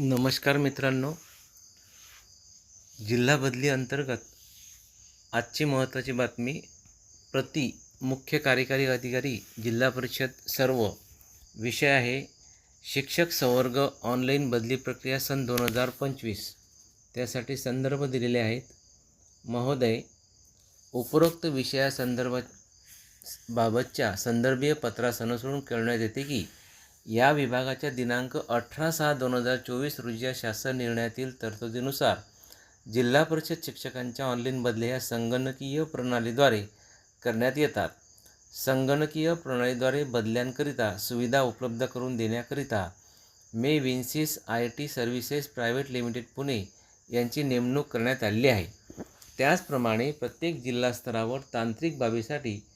नमस्कार मित्रांनो. जिल्हा बदली अंतर्गत आजची महत्त्वाची बातमी प्रति मुख्य कार्यकारी अधिकारी जिल्हा परिषद सर्व विषय आहे शिक्षक संवर्ग ऑनलाईन बदली प्रक्रिया सन दोन हजार पंचवीस. त्यासाठी संदर्भ दिलेले आहेत महोदय. उपरोक्त विषयासंदर्भात बाबतच्या संदर्भीय पत्रास अनुसरून कळण्यात येते की या विभागाच्या दिनांक अठरा सहा दोन हजार चोवीस रोजी शासन निर्णयातील तरतुदीनुसार जिल्हा परिषद शिक्षकांच्या ऑनलाईन बदल्या या संगणकीय प्रणालीद्वारे करण्यात येतात. संगणकीय प्रणालीद्वारे बदल्यांकरिता सुविधा उपलब्ध करून देण्याकरिता मे Vinsys I T services private limited Pune यांची नेमणूक करण्यात आलेली आहे. त्याचप्रमाणे प्रत्येक जिल्हा स्तरावर तांत्रिक बाबीसाठी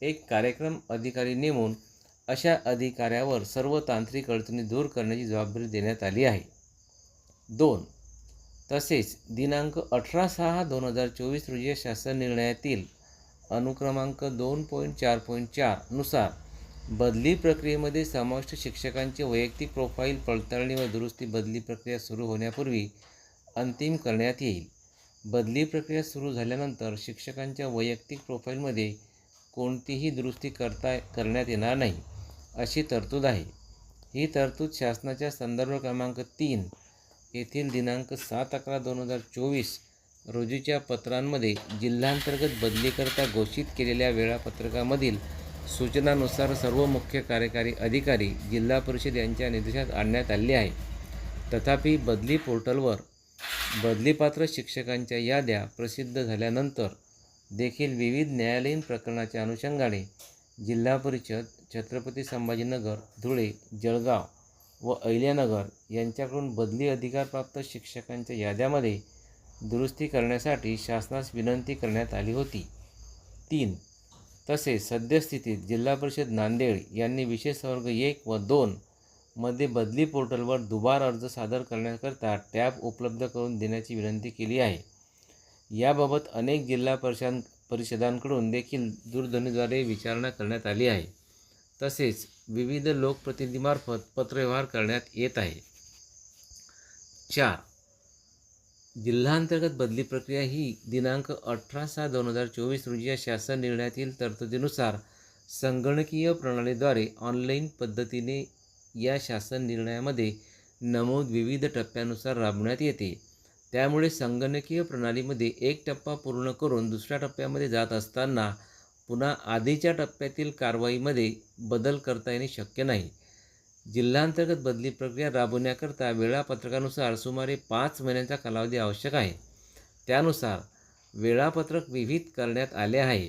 एक कार्यक्रम अधिकारी नेमून अशा अधिकाऱ्यावर सर्व तांत्रिक अडचणी दूर करण्याची जबाबदारी देण्यात आली आहे. दोन तसेच दिनांक अठरा सहा दोन हजार चोवीस रोजी शासन निर्णयातील अनुक्रमांक दोन पॉईंट चार पॉईंट चारनुसार बदली प्रक्रियेमध्ये समाविष्ट शिक्षकांचे वैयक्तिक प्रोफाईल पडताळणी व दुरुस्ती बदली प्रक्रिया सुरू होण्यापूर्वी अंतिम करण्यात येईल. बदली प्रक्रिया सुरू झाल्यानंतर शिक्षकांच्या वैयक्तिक प्रोफाईलमध्ये कोणतीही दुरुस्ती करता करण्यात येणार नाही. अशी तरतूद आहे. ही तरतूद शासनाच्या संदर्भ क्रमांक तीन येथील दिनांक सात अकरा दोन हजार चोवीस रोजीच्या पत्रांमध्ये जिल्हांतर्गत बदलीकरता घोषित केलेल्या वेळापत्रकामधील सूचनानुसार सर्व मुख्य कार्यकारी अधिकारी जिल्हा परिषद यांच्या निर्देशात आणण्यात आले आहे. तथापि बदली पोर्टलवर बदलीपात्र शिक्षकांच्या याद्या प्रसिद्ध झाल्यानंतर देखील विविध न्यायालयीन प्रकरणाच्या अनुषंगाने जिल्हा परिषद छत्रपती संभाजीनगर धुळे जळगाव व अहिल्यानगर यांच्याकडून बदली अधिकारप्राप्त शिक्षकांच्या याद्यामध्ये दुरुस्ती करण्यासाठी शासनास विनंती करण्यात आली होती. तीन. तसेच सद्यस्थितीत जिल्हा परिषद नांदेड यांनी विशेष वर्ग एक व दोन मध्ये बदली पोर्टलवर दुबार अर्ज सादर करण्याकरता टॅब उपलब्ध करून देण्याची विनंती केली आहे. याबाबत अनेक जिल्हा परिषद परिषदांकडून देखील दूरध्वनीद्वारे विचारणा करण्यात आली आहे. तसेच विविध लोकप्रतिनिधीमार्फत पत्रव्यवहार करण्यात येत आहे. चार. जिल्हांतर्गत बदली प्रक्रिया ही दिनांक अठरा सहा दोन हजार चोवीस रोजी या शासन निर्णयातील तरतुदीनुसार संगणकीय प्रणालीद्वारे ऑनलाईन पद्धतीने या शासन निर्णयामध्ये नमूद विविध टप्प्यानुसार राबवण्यात येते. त्यामुळे संगणकीय प्रणालीमध्ये एक टप्पा पूर्ण करून दुसऱ्या टप्प्यामध्ये जात असताना पुन्हा आधीच्या टप्प्यातील कारवाईमध्ये बदल करता येणे शक्य नाही. जिल्हांतर्गत बदली प्रक्रिया राबवण्याकरता वेळापत्रकानुसार सुमारे पाच महिन्यांचा कालावधी आवश्यक आहे. त्यानुसार वेळापत्रक विहित करण्यात आले आहे.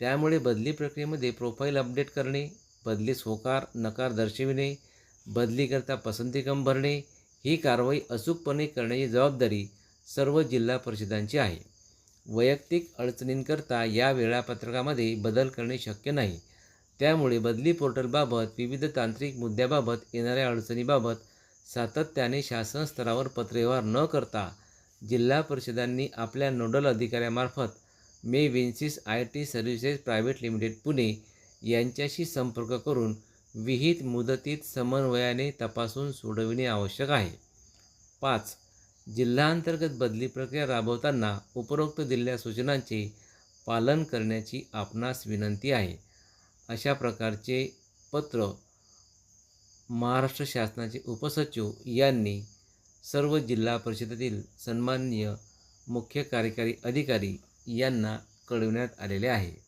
त्यामुळे बदली प्रक्रियेमध्ये प्रोफाईल अपडेट करणे बदलीस होकार नकार दर्शविणे बदलीकरता पसंतीकम भरणे ही कारवाई अचूकपणे करण्याची जबाबदारी सर्व जिल्हा परिषदांची आहे. वैयक्तिक अडचणींकरता या वेळापत्रकामध्ये बदल करणे शक्य नाही. त्यामुळे बदली पोर्टलबाबत विविध तांत्रिक मुद्द्याबाबत येणाऱ्या अडचणीबाबत सातत्याने शासन स्तरावर पत्रव्यवहार न करता जिल्हा परिषदांनी आपल्या नोडल अधिकाऱ्यामार्फत मे Vinsys I T services private limited Pune यांच्याशी संपर्क करून विहित मुदतीत समन्वयाने तपासून सोडविणे आवश्यक आहे. पाच जिल्हांतर्गत बदली प्रक्रिया राबवताना उपरोक्त दिलेल्या सूचनांचे पालन करण्याची आपणास विनंती आहे. अशा प्रकारचे पत्र महाराष्ट्र शासनाचे उपसचिव यांनी सर्व जिल्हा परिषदेतील सन्माननीय मुख्य कार्यकारी अधिकारी यांना कळविण्यात आलेले आहे.